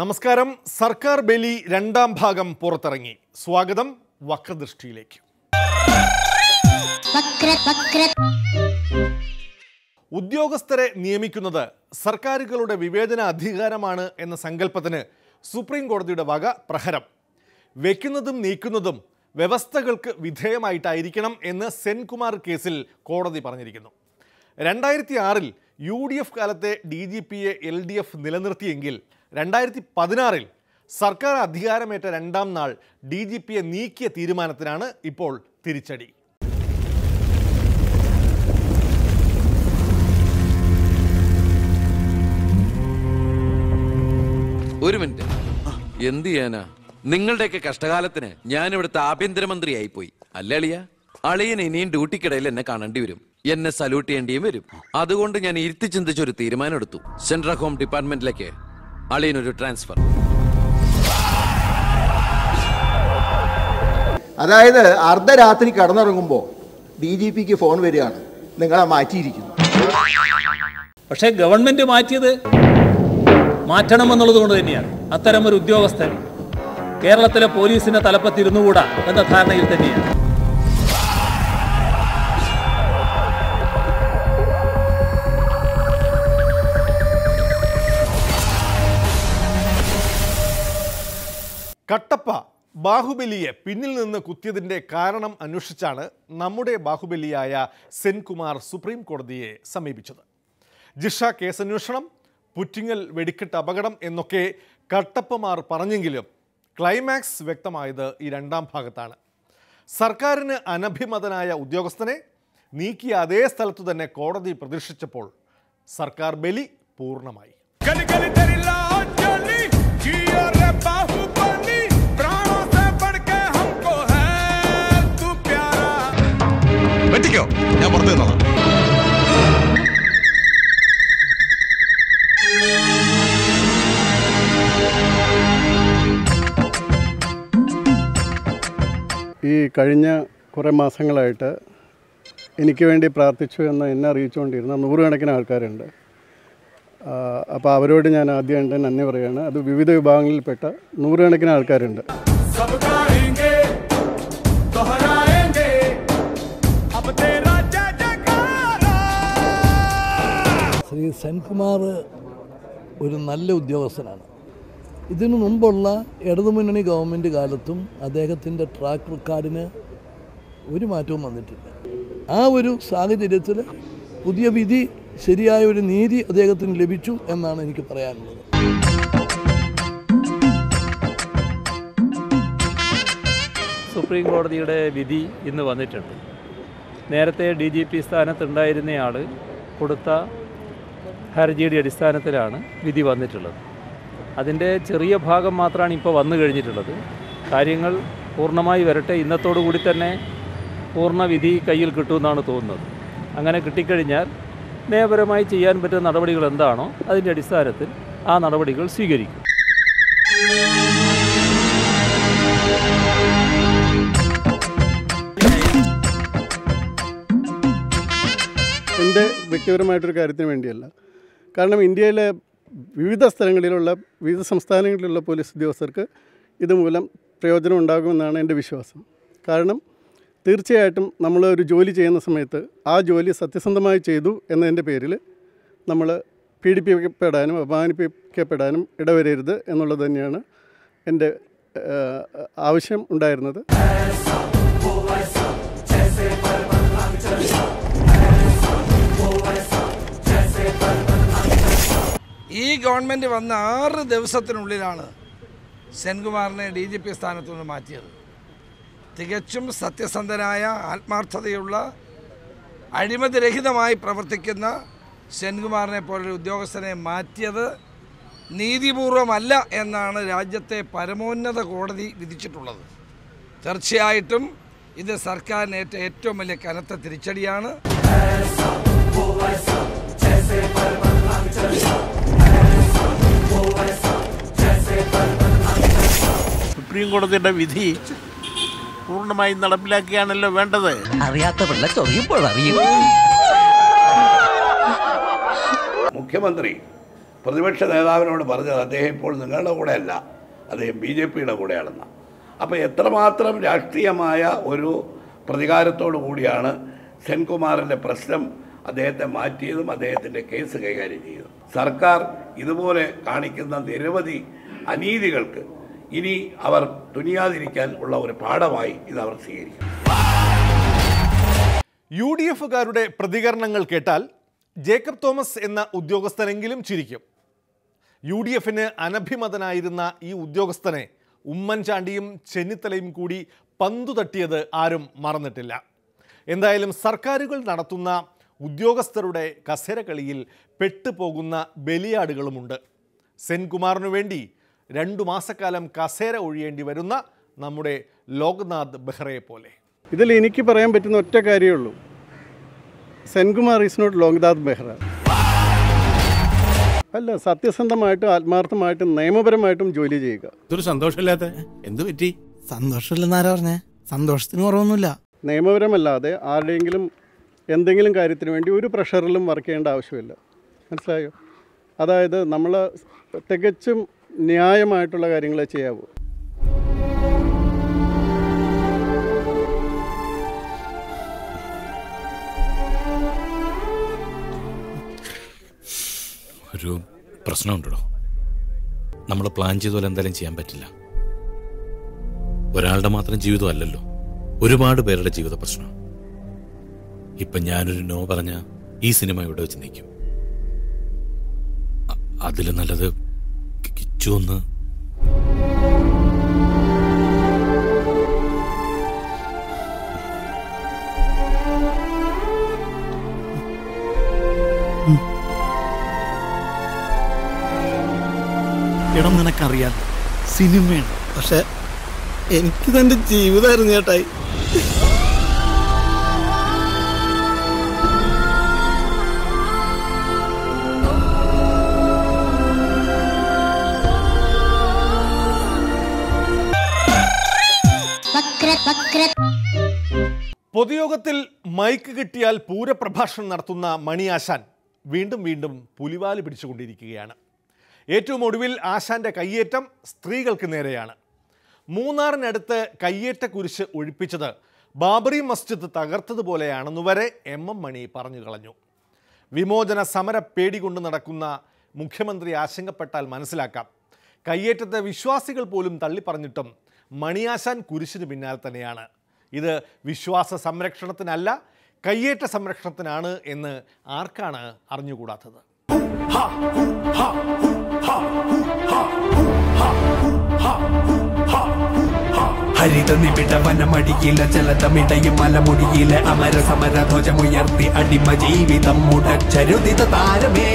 നമസ്കാരം. സർക്കാർ ബലി രണ്ടാം ഭാഗം പുറത്തിറങ്ങി. സ്വാഗതം വക്രദൃഷ്ടിയിലേക്ക്. വക്ര വക്ര ഉദ്യോഗസ്ഥരെ നിയമിക്കുന്നത് സർക്കാരുകളുടെ വിവേചന അധികാരമാണ് എന്ന സങ്കല്പത്തിന് സുപ്രീം കോടതിയുടെ വക പ്രഹരം. വെക്കുന്നതും നീക്കുന്നതും വ്യവസ്ഥകൾക്ക് വിധേയമായിട്ടായിരിക്കണം എന്ന് സെൻകുമാർ കേസിൽ കോടതി പറഞ്ഞിരിക്കുന്നു. രണ്ടായിരത്തി ആറിൽ യു ഡി എഫ് കാലത്തെ ഡി ജി പിയെ എൽ ഡി എഫ് നിലനിർത്തിയെങ്കിൽ രണ്ടായിരത്തി പതിനാറിൽ സർക്കാർ അധികാരമേറ്റ രണ്ടാം നാൾ ഡി ജി പിയെ നീക്കിയ തീരുമാനത്തിനാണ് ഇപ്പോൾ തിരിച്ചടി. ഒരു മിനിറ്റ്. എന്ത് ചെയ്യാനാ? നിങ്ങളുടെയൊക്കെ കഷ്ടകാലത്തിന് ഞാൻ ഇവിടുത്തെ ആഭ്യന്തരമന്ത്രിയായി പോയി അല്ലേ അളിയ? അളിയൻ ഇനിയും ഡ്യൂട്ടിക്കിടയിൽ എന്നെ കാണേണ്ടി വരും. എന്നെ സല്യൂട്ട് ചെയ്യേണ്ടിയും വരും. അതുകൊണ്ട് ഞാൻ ഇരുത്തി ചിന്തിച്ചൊരു തീരുമാനം എടുത്തു സെൻട്രൽ ഹോം ഡിപ്പാർട്ട്മെന്റിലേക്ക് അളിയനൊരു ട്രാൻസ്ഫർ അതായത് അർദ്ധരാത്രി കടന്നിറങ്ങുമ്പോൾ ഡി ജി പിക്ക് ഫോൺ വരികയാണ്. നിങ്ങളെ മാറ്റിയിരിക്കുന്നു. പക്ഷേ ഗവൺമെന്റ് മാറ്റിയത് മാറ്റണമെന്നുള്ളത് കൊണ്ട് തന്നെയാണ്. അത്തരം ഒരു ഉദ്യോഗസ്ഥൻ കേരളത്തിലെ പോലീസിന്റെ തലപ്പത്തിരുന്നുകൂടാ എന്ന ധാരണയിൽ തന്നെയാണ്. കട്ടപ്പ ബാഹുബലിയെ പിന്നിൽ നിന്ന് കുത്തിയതിന്റെ കാരണം അന്വേഷിച്ചാണ് നമ്മുടെ ബാഹുബലിയായ സെൻകുമാർ സുപ്രീം കോടതിയെ സമീപിച്ചത്. ജിഷ കേസന്വേഷണം പുറ്റിങ്ങൽ വെടിക്കെട്ട് അപകടം എന്നൊക്കെ കട്ടപ്പമാർ പറഞ്ഞെങ്കിലും ക്ലൈമാക്സ് വ്യക്തമായത് ഈ രണ്ടാം ഭാഗത്താണ്. സർക്കാരിന് അനഭിമതനായ ഉദ്യോഗസ്ഥനെ നീക്കിയ അതേ സ്ഥലത്തു തന്നെ കോടതി പ്രതീക്ഷിച്ചപ്പോൾ സർക്കാർ ബലി പൂർണമായി. വെട്ടിക്കോ. ഞാൻ പുറത്തു നിന്നോളാം. ഈ കഴിഞ്ഞ കുറേ മാസങ്ങളായിട്ട് എനിക്ക് വേണ്ടി പ്രാർത്ഥിച്ചു എന്ന് എന്നെ അറിയിച്ചുകൊണ്ടിരുന്ന നൂറുകണക്കിന് ആൾക്കാരുണ്ട്. അപ്പോൾ അവരോട് ഞാൻ ആദ്യമായിട്ട് നന്ദി പറയുകയാണ് അത് വിവിധ വിഭാഗങ്ങളിൽപ്പെട്ട നൂറുകണക്കിന് ആൾക്കാരുണ്ട്. ശ്രീ സെൻകുമാർ ഒരു നല്ല ഉദ്യോഗസ്ഥനാണ്. ഇതിനു മുമ്പുള്ള ഇടതുമുന്നണി ഗവൺമെന്റ് കാലത്തും അദ്ദേഹത്തിന്റെ ട്രാക്ക് റെക്കോർഡിന് ഒരു മാറ്റവും വന്നിട്ടില്ല. ആ ഒരു സാഹചര്യത്തിൽ പുതിയ വിധി ശരിയായ ഒരു നീതി അദ്ദേഹത്തിന് ലഭിച്ചു എന്നാണ് എനിക്ക് പറയാനുള്ളത്. സുപ്രീം കോടതിയുടെ വിധി ഇന്ന് വന്നിട്ടുണ്ട്. നേരത്തെ ഡി ജി പി സ്ഥാനത്തുണ്ടായിരുന്നയാൾ കൊടുത്ത ഹർജിയുടെ അടിസ്ഥാനത്തിലാണ് വിധി വന്നിട്ടുള്ളത്. അതിന്റെ ചെറിയ ഭാഗം മാത്രമാണ് ഇപ്പോൾ വന്നു കഴിഞ്ഞിട്ടുള്ളത്. കാര്യങ്ങൾ പൂർണമായി വരട്ടെ. ഇന്നത്തോടു കൂടി തന്നെ പൂർണ വിധി കയ്യിൽ കിട്ടുമെന്നാണ് തോന്നുന്നത്. അങ്ങനെ കിട്ടിക്കഴിഞ്ഞാൽ നിയമപരമായി ചെയ്യാൻ പറ്റുന്ന നടപടികൾ എന്താണോ അതിന്റെ അടിസ്ഥാനത്തിൽ ആ നടപടികൾ സ്വീകരിക്കും. എന്റെ വ്യക്തിപരമായിട്ടൊരു കാര്യത്തിന് വേണ്ടിയല്ല. കാരണം ഇന്ത്യയിലെ വിവിധ സ്ഥലങ്ങളിലുള്ള വിവിധ സംസ്ഥാനങ്ങളിലുള്ള പോലീസ് ഉദ്യോഗസ്ഥർക്ക് ഇതുമൂലം പ്രയോജനം ഉണ്ടാകുമെന്നാണ് എന്റെ വിശ്വാസം. കാരണം തീർച്ചയായിട്ടും നമ്മൾ ഒരു ജോലി ചെയ്യുന്ന സമയത്ത് ആ ജോലി സത്യസന്ധമായി ചെയ്തു എന്നതിന്റെ പേരിൽ നമ്മൾ പീഡിപ്പിക്കപ്പെടാനും അപമാനിപ്പിക്കപ്പെടാനും ഇടവരരുത് എന്നുള്ളത് തന്നെയാണ് എന്റെ ആവശ്യം ഉണ്ടായിരുന്നത്. ഈ ഗവൺമെന്റ് വന്ന ആറ് ദിവസത്തിനുള്ളിലാണ് സെൻകുമാറിനെ ഡി ജി പി സ്ഥാനത്തു നിന്ന് മാറ്റിയത്. തികച്ചും സത്യസന്ധനായ ആത്മാർത്ഥതയുള്ള അഴിമതിരഹിതമായി പ്രവർത്തിക്കുന്ന സെൻകുമാറിനെ പോലൊരു ഉദ്യോഗസ്ഥനെ മാറ്റിയത് നീതിപൂർവമല്ല എന്നാണ് രാജ്യത്തെ പരമോന്നത കോടതി വിധിച്ചിട്ടുള്ളത്. തീർച്ചയായിട്ടും ഇത് സർക്കാരിന് ഏറ്റ ഏറ്റവും വലിയ കനത്ത തിരിച്ചടിയാണ്. സുപ്രീം കോടതിയുടെ വിധി പൂർണമായും നടപ്പിലാക്കിയാണല്ലോ വേണ്ടത്. അറിയാത്ത പിള്ള ചൊറിയുമ്പോൾ അറിയും. മുഖ്യമന്ത്രി പ്രതിപക്ഷ നേതാവിനോട് പറഞ്ഞത് അദ്ദേഹം ഇപ്പോൾ നിങ്ങളുടെ കൂടെയല്ല. അദ്ദേഹം ബി ജെ പിയുടെ കൂടെയാണെന്ന്. അപ്പോൾ എത്രമാത്രം രാഷ്ട്രീയമായ ഒരു പ്രതികാരത്തോടു കൂടിയാണ് സെൻകുമാറിന്റെ പ്രശ്നം അദ്ദേഹത്തെ മാറ്റിയതും അദ്ദേഹത്തിന്റെ കേസ് കൈകാര്യം ചെയ്തതും. സർക്കാർ ഇതുപോലെ കാണിക്കുന്ന നിരവധി അനീതികൾക്ക് ഇനി അവർ തുനിയാതിരിക്കാൻ ഉള്ള ഒരു പാഠമായി ഇത് അവർ സ്വീകരിക്കും. യു ഡി എഫുകാരുടെ പ്രതികരണങ്ങൾ കേട്ടാൽ ജേക്കബ് തോമസ് എന്ന ഉദ്യോഗസ്ഥനെങ്കിലും ചിരിക്കും. യു ഡി എഫിന് അനഭിമതനായിരുന്ന ഈ ഉദ്യോഗസ്ഥനെ ഉമ്മൻചാണ്ടിയും ചെന്നിത്തലയും കൂടി പന്തു തട്ടിയത് ആരും മറന്നിട്ടില്ല. എന്തായാലും സർക്കാരുകൾ നടത്തുന്ന ഉദ്യോഗസ്ഥരുടെ കസേരകളിയിൽ പെട്ടുപോകുന്ന ബലിയാടുകളുമുണ്ട്. സെൻകുമാറിനു വേണ്ടി രണ്ടു മാസക്കാലം കസേര ഒഴിയേണ്ടി വരുന്ന നമ്മുടെ ലോക്നാഥ് ബെഹ്റയെ പോലെ. ഇതിൽ എനിക്ക് പറയാൻ പറ്റുന്ന ഒറ്റ കാര്യമേ ഉള്ളൂ. Senkumar is not Loknath Behera. അല്ല സത്യസന്ധമായിട്ടും ആത്മാർത്ഥമായിട്ടും നിയമപരമായിട്ടും ജോലി ചെയ്യുക. ഇതൊരു സന്തോഷമില്ലാത്ത എന്ത് പറ്റി? സന്തോഷമില്ലെന്നാരാ പറഞ്ഞേ? സന്തോഷത്തിന് കുറവൊന്നുമില്ല. നിയമപരമല്ലാതെ ആരുടെയെങ്കിലും എന്തെങ്കിലും കാര്യത്തിന് വേണ്ടി ഒരു പ്രഷറിലും വർക്ക് ചെയ്യേണ്ട ആവശ്യമില്ല. മനസ്സിലായോ? അതായത് നമ്മൾ തികച്ചും ന്യായമായിട്ടുള്ള കാര്യങ്ങളെ ചെയ്യാവൂ. ഒരു പ്രശ്നമുണ്ടോ നമ്മൾ പ്ലാൻ ചെയ്ത പോലെ എന്തായാലും ചെയ്യാൻ പറ്റില്ല. ഒരാളുടെ മാത്രം ജീവിതമല്ലല്ലോ. ഒരുപാട് പേരുടെ ജീവിത പ്രശ്നം. ഇപ്പൊ ഞാനൊരു നോ പറഞ്ഞ ഈ സിനിമ ഇവിടെ വെച്ച് നിൽക്കും. അതിൽ നല്ലത് കി- എന്ന് ഇടം നിനക്കറിയാം സിനിമയാണ്. പക്ഷെ എനിക്ക് തന്റെ ജീവിതമായിരുന്നു ചേട്ടായി പൊതുയോഗത്തിൽ മൈക്ക് കിട്ടിയാൽ പൂരപ്രഭാഷണം നടത്തുന്ന മണിയാശാൻ വീണ്ടും വീണ്ടും പുലിവാൽ പിടിച്ചുകൊണ്ടിരിക്കുകയാണ്. ഏറ്റവും ഒടുവിൽ ആശാന്റെ കയ്യേറ്റം സ്ത്രീകൾക്ക് നേരെയാണ്. മൂന്നാറിനടുത്ത് കയ്യേറ്റ കുരിശ് ഒഴിപ്പിച്ചത് ബാബറി മസ്ജിദ് തകർത്തതുപോലെയാണെന്ന് വരെ എം എം മണി പറഞ്ഞു കളഞ്ഞു. വിമോചന സമര പേടികൊണ്ട് നടക്കുന്ന മുഖ്യമന്ത്രി ആശങ്കപ്പെട്ടാൽ മനസ്സിലാക്കാം. കയ്യേറ്റത്തെ വിശ്വാസികൾ പോലും തള്ളിപ്പറഞ്ഞിട്ടും മണിയാശാൻ കുരിശിന് പിന്നാലെ തന്നെയാണ്. ഇത് വിശ്വാസ സംരക്ഷണത്തിനല്ല കയ്യേറ്റ സംരക്ഷണത്തിനാണ് എന്ന് ആർക്കാണ് അറിഞ്ഞുകൂടാത്തത്? ഹരിത ജലതമിടയും മലമുടിയിലെ അമര സമര ധ്വജമുയർത്തി അടിമ ജീവിതം മുടച്ചരുതിത താരമേ.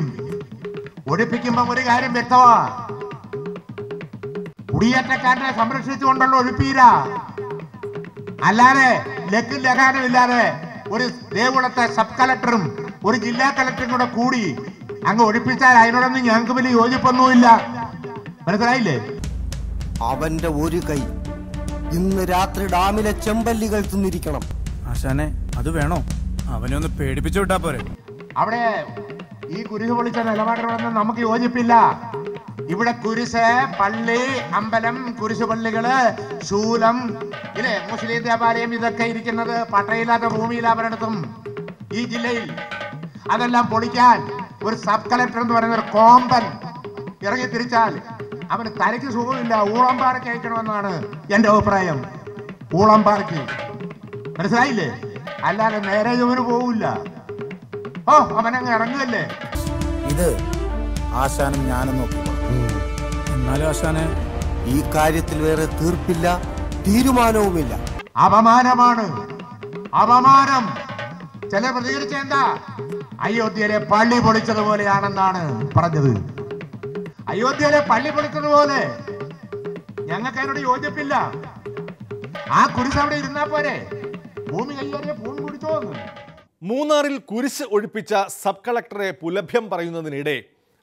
ഒഴിപ്പിക്കും ഒഴിപ്പിക്കുമ്പോ ഒരു കാര്യം വ്യക്തമാ. കുടിയേറ്റക്കാരനെ സംരക്ഷിച്ചുകൊണ്ടുള്ള ഒഴിപ്പീര. അല്ലാതെ ലക്കും ലഗാനും ഇല്ലാതെ ഒരു ദേവുളത്തെ സബ് കളക്ടറും ഒരു ജില്ലാ കളക്ടറും കൂടെ കൂടി അങ്ങ് ഒഴിപ്പിച്ചാൽ അതിനോടൊന്നും ഞങ്ങൾക്ക് വലിയ യോജിപ്പൊന്നുമില്ല. മനസ്സിലായില്ലേ? അവന്റെ ഒരു കൈ ഇന്ന് രാത്രി ഡാമിലെ ചെമ്പല്ലികൾ തിന്നിരിക്കണം. ആശാനെ അത് വേണോ? അവനെ ഒന്ന് പേടിപ്പിച്ചു വിട്ടാ പോരെ. അവിടെ ഈ കുരിശ് പൊളിച്ച നിലപാടുകളൊന്നും നമുക്ക് യോജിപ്പില്ല. ഇവിടെ കുരിശ് പള്ളി അമ്പലം കുരിശ് പള്ളികൾ ശൂലം ഇല്ലേ? മുസ്ലിം ദേവാലയം ഇതൊക്കെ ഇരിക്കുന്നത് പട്ടയില്ലാത്ത ഭൂമിയില്ല ഈ ജില്ലയിൽ അതെല്ലാം പൊളിക്കാൻ ഒരു സബ് കളക്ടർ എന്ന് പറയുന്ന ഒരു കോമ്പൻ ഇറങ്ങി തിരിച്ചാൽ അവന് തലയ്ക്ക് സുഖമില്ല. ഊളമ്പാറയ്ക്ക് അയക്കണമെന്നാണ് എന്റെ അഭിപ്രായം. ഊളംപാറയ്ക്ക് മനസ്സിലായില്ലേ? അല്ലാതെ നേരെ ഇവന് പോവില്ല. ഓ അവനങ്ങ് ഇറങ്ങുകയല്ലേ ഇത് ആശാനും ഞാനും നോക്കി എന്നാലും ആശാനെ ഈ കാര്യത്തിൽ വേറെ തീർപ്പില്ല തീരുമാനവുമില്ല. അപമാനമാണ്. അപമാനം. ചില പ്രതികരിച്ച എന്താ? അയോധ്യയിലെ പള്ളി പൊളിച്ചതുപോലെയാണെന്നാണ് പറഞ്ഞത്. അയോധ്യയിലെ പള്ളി പൊളിച്ചതുപോലെ. ഞങ്ങൾക്ക് അതിനോട് യോജിപ്പില്ല. ആ കുരിശ് അവിടെ ഇരുന്നാ പോരെ. ഭൂമി കുടിച്ചോന്ന് മൂന്നാറിൽ കുരിശ് ഒഴിപ്പിച്ച സബ് കളക്ടറെ പുലഭ്യം പറയുന്നതിനിടെ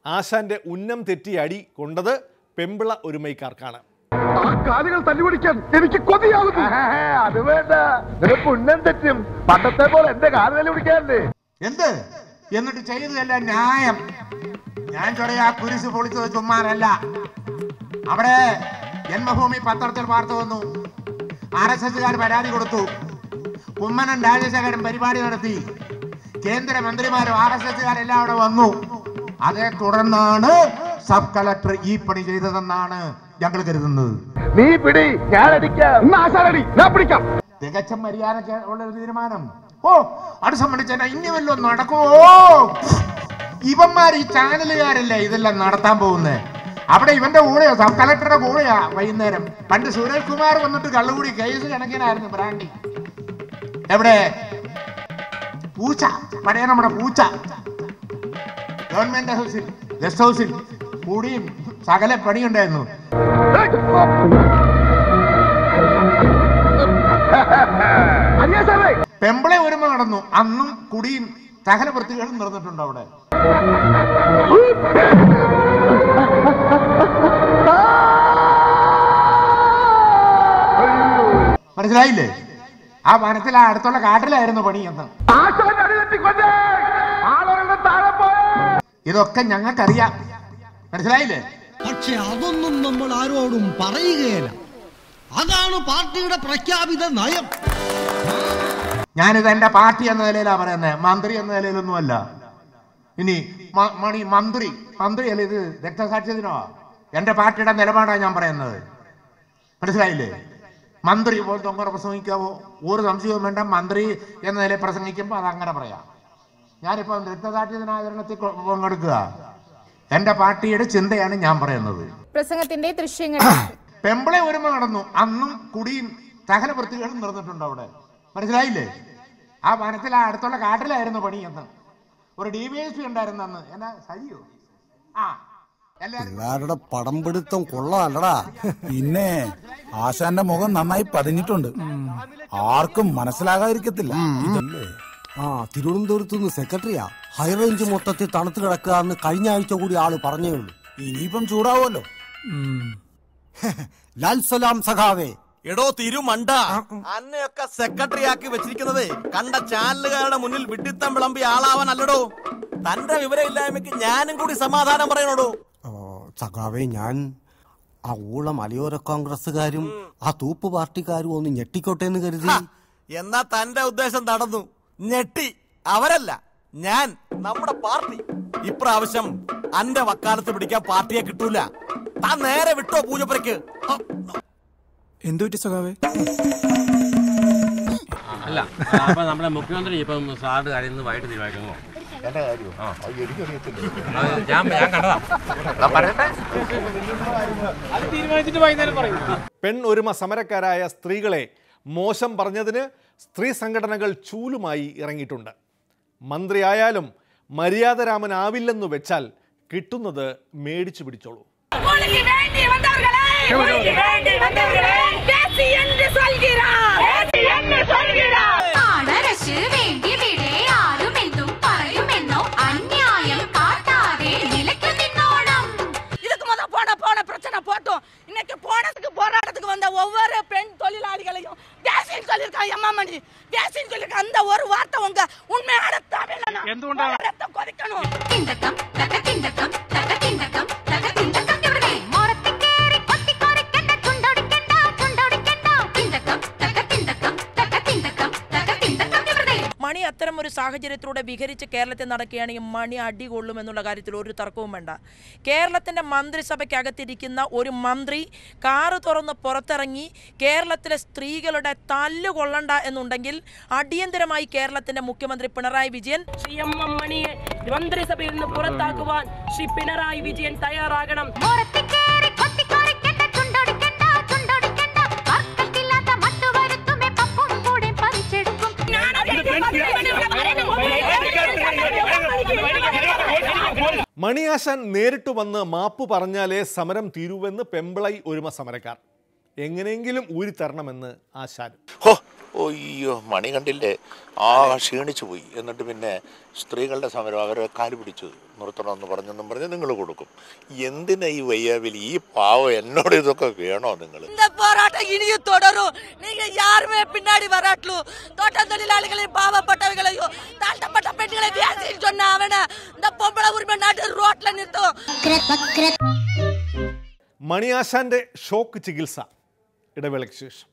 ആശാന്റെ ഉന്നം തെറ്റി അടി കൊണ്ടത് പെമ്പിള ഒരുമൈക്കാർക്കാണ് ആ കാലുകൾ തല്ലുപിടിക്കാൻ എനിക്ക് കൊതിയാവുന്നു അത് വേണ്ട. നിനക്ക് ഉന്നം തെറ്റും. പണ്ടത്തെ പോലെ എന്റെ കാൽ തല്ലുപിടിക്കാറില്ലേ? എന്ത്? എന്നിട്ട് ചെയ്തതല്ല ന്യായം. ഞാൻ ചൊറിയ ആ കുരിശ് പൊളിച്ചത് ചുമ്മാറല്ല അവിടെ ജന്മഭൂമി പത്രത്തിൽ വാർത്ത വന്നു. ആർ എസ് എസുകാർ പരാതി കൊടുത്തു. കുമ്മനം രാജശേഖരൻ പരിപാടി നടത്തി. കേന്ദ്രമന്ത്രിമാരും ആർ എസ് എസുകാരെല്ലാം അവിടെ വന്നു. അതേ തുടർന്നാണ് സബ് കളക്ടർ ഈ പണി ചെയ്തതെന്നാണ് ഞങ്ങൾ കരുതുന്നത്. നീ പിടി ഞാൻ പിടിക്കാം. തികച്ച മര്യാദ ഉള്ള ഒരു തീരുമാനം. ഓ അത് സംബന്ധിച്ചാൽ ഇനി വല്ലതും നടക്കുമോ ഇവന്മാർ ഈ ചാനലുകാരല്ലേ ഇതെല്ലാം നടത്താൻ പോകുന്നത് അവിടെ ഇവന്റെ കൂടെയോ? സബ് കളക്ടറുടെ കൂടെയാ വൈകുന്നേരം. പണ്ട് സുരേഷ് കുമാർ വന്നിട്ട് കള്ളുകൂടി കേസ് കണക്കിനായിരുന്നു ബ്രാൻഡി എവിടെ? പൂച്ച. പഴയ നമ്മുടെ പൂച്ച. ഗവൺമെന്റ് ഹൗസിൽ ഗസ്റ്റ് ഹൗസിൽ കൂടിയും സകല പണിയുണ്ടായിരുന്നു. പെമ്പിളെ ഒരുമ നടന്നു. അന്നും കുടിയും സകല വൃത്തികളും നടന്നിട്ടുണ്ട് അവിടെ. മനസ്സിലായില്ലേ? ആ വനത്തിൽ ആ അടുത്തുള്ള കാട്ടിലായിരുന്നു പണി എന്ന്. ഇതൊക്കെ ഞങ്ങൾക്കറിയാം. മനസ്സിലായില്ലേ? പക്ഷെ അതൊന്നും നമ്മൾ ആരോടും പറയുകയില്ല. അതാണ് പാർട്ടിയുടെ പ്രഖ്യാപിത നയം. ഞാനിത് എന്റെ പാർട്ടി എന്ന നിലയിലാ പറയുന്നത് മന്ത്രി എന്ന നിലയിലൊന്നുമല്ല. ഇനി മണി മന്ത്രി മന്ത്രി മന്ത്രിയല്ല ഇത്? രക്തസാക്ഷ്യത്തിനോ എന്റെ പാർട്ടിയുടെ നിലപാടാണ് ഞാൻ പറയുന്നത്. മനസ്സിലായില്ലേ? മന്ത്രി പോലത്തെ അങ്ങനെ പ്രസംഗിക്കാവോ? ഒരു സംശയവും വേണ്ട. മന്ത്രി എന്ന നിലയിൽ പ്രസംഗിക്കുമ്പോൾ അത് അങ്ങനെ പറയാം. ഞാനിപ്പം രക്തസാക്ഷി ദിനാചരണത്തിൽ കൊ- പങ്കെടുക്കുക. എന്റെ പാർട്ടിയുടെ ചിന്തയാണ് ഞാൻ പറയുന്നത്. പ്രസംഗത്തിന്റെ ദൃശ്യങ്ങൾ. പെമ്പിളെ ഒരുമ നടന്നു. അന്നും കുടിയും സകല വൃത്തികളും നിർന്നിട്ടുണ്ട് അവിടെ. മനസ്സിലായില്ലേ? ആ വനത്തിൽ ആ അടുത്തുള്ള കാട്ടിലായിരുന്നു പണി എന്ന്. ഒരു ഡി വി എസ് പി ഉണ്ടായിരുന്നു അന്ന്. എന്നാ സജിയോ? ആ പിള്ളേരുടെ പടം പിടുത്തം കൊള്ളാമല്ലടാ പിന്നെ ആശാന്റെ മുഖം നന്നായി പതിഞ്ഞിട്ടുണ്ട്. ആർക്കും മനസ്സിലാകാതിരിക്കത്തില്ല. ഇതല്ലേ ആ തിരുവനന്തപുരത്ത് നിന്ന് സെക്രട്ടറിയാ ഹൈറേഞ്ച് മൊത്തത്തിൽ തണുത്ത് കിടക്കുക എന്ന് കഴിഞ്ഞ ആഴ്ച കൂടി ആൾ പറഞ്ഞേ ഉള്ളൂ. ഇനിയിപ്പം ചൂടാവുമല്ലോ. ലാൽ സലാം സഖാവേ. എടോ തിരുമണ്ട. അന്നെയൊക്കെ സെക്രട്ടറി ആക്കി വെച്ചിരിക്കുന്നത് കണ്ട ചാനലുകാരുടെ മുന്നിൽ വിട്ടിത്തം വിളമ്പി ആളാവാൻ അല്ലടോ. തന്റെ വിവരമില്ലായ്മയ്ക്ക് ഞാനും കൂടി സമാധാനം പറയണോടോ. സഖാവേ ഞാൻ ആ ഊള മലയോര കോൺഗ്രസ്സുകാരും ആ തൂപ്പ് പാർട്ടിക്കാരും ഒന്ന് ഞെട്ടിക്കോട്ടെ എന്ന് കരുതി. എന്നാ തന്റെ ഉദ്ദേശം നടന്നു. ഞെട്ടി. അവരല്ല. ഞാൻ നമ്മുടെ പാർട്ടി. ഇപ്രാവശ്യം അന്റെ വക്കാലത്ത് പിടിക്കാൻ പാർട്ടിയെ കിട്ടൂല. താൻ നേരെ വിട്ടോ പൂജപ്പുരക്ക് എന്തു പറ്റി സഖാവേ? അല്ല അപ്പൊ നമ്മുടെ മുഖ്യമന്ത്രി ഇപ്പം സാറിന്റെ കാര്യം വൈകിട്ട് തീരുമാനിക്കുന്നു ഞാൻ ഞാൻ കണ്ടതാ. തീരുമാനിച്ചിട്ട് പെൺ ഒരുമ സമരക്കാരായ സ്ത്രീകളെ മോശം പറഞ്ഞതിന് സ്ത്രീ സംഘടനകൾ ചൂലുമായി ഇറങ്ങിയിട്ടുണ്ട്. മന്ത്രിയായാലും മര്യാദരാമനാവില്ലെന്നു വെച്ചാൽ കിട്ടുന്നത് മേടിച്ചു പിടിച്ചോളൂ. അത്തരം ഒരു സാഹചര്യത്തിലൂടെ വിഹരിച്ച് കേരളത്തിൽ നടക്കുകയാണെങ്കിൽ മണി അടി കൊള്ളുമെന്നുള്ള കാര്യത്തിൽ ഒരു തർക്കവും വേണ്ട. കേരളത്തിന്റെ മന്ത്രിസഭയ്ക്കകത്തിരിക്കുന്ന ഒരു മന്ത്രി കാറ് തുറന്ന് പുറത്തിറങ്ങി കേരളത്തിലെ സ്ത്രീകളുടെ തല്ല് കൊള്ളണ്ട എന്നുണ്ടെങ്കിൽ അടിയന്തരമായി കേരളത്തിന്റെ മുഖ്യമന്ത്രി പിണറായി വിജയൻ ശ്രീ എം എം മണിയെ മന്ത്രിസഭയിൽ നിന്ന് പുറത്താക്കുവാൻ ശ്രീ പിണറായി വിജയൻ തയ്യാറാകണം. മണിയാശാൻ നേരിട്ട് വന്ന് മാപ്പ് പറഞ്ഞാലേ സമരം തീരുവെന്ന് പെമ്പിളൈ ഒരുമ സമരക്കാർ. എങ്ങനെയെങ്കിലും ഊരിത്തരണമെന്ന് ആശാൻ. ഹോ അയ്യോ മണി കണ്ടില്ലേ ആ ക്ഷീണിച്ചു പോയി എന്നിട്ട് പിന്നെ സ്ത്രീകളുടെ സമരം അവരെ കാല് പിടിച്ചു നിർത്തണമെന്ന് പറഞ്ഞെന്നും പറഞ്ഞ് നിങ്ങൾ കൊടുക്കും എന്തിനാ ഈ വയ്യാവിലി ഈ പാവം എന്നോട് ഇതൊക്കെ വേണോ നിങ്ങൾ இந்த போராட்டம் இனியும் தொடரும் நீங்க யாருமே பின்னாடி வராட்டலும் தோட்ட தொழிலாளிகளையும் பாவப்பட்டவர்களையும் தாழ்த்தப்பட்ட பெண்களை வேசின்னு சொன்ன அவனை இந்த பொம்பளை உரிமை நாட்டு ரோட்ல நிறுத்தும் മണിയാശാന്റെ ഷോക്ക് ചികിത്സ ഇടവേളയ്ക്ക് ശേഷം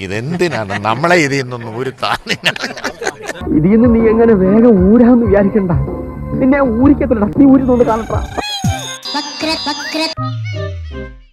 ഇതെന്തിനാണ് നമ്മളെ ഇതിൽ നിന്നൊന്നും ഒരു ഇതിൽ നിന്ന് നീ എങ്ങനെ വേഗം ഊരാന്ന് വിചാരിക്കണ്ട. നിന്നെ ഊരിക്കത്തില്ല നീ ഊരി നോന്ന് കാണട്ടാ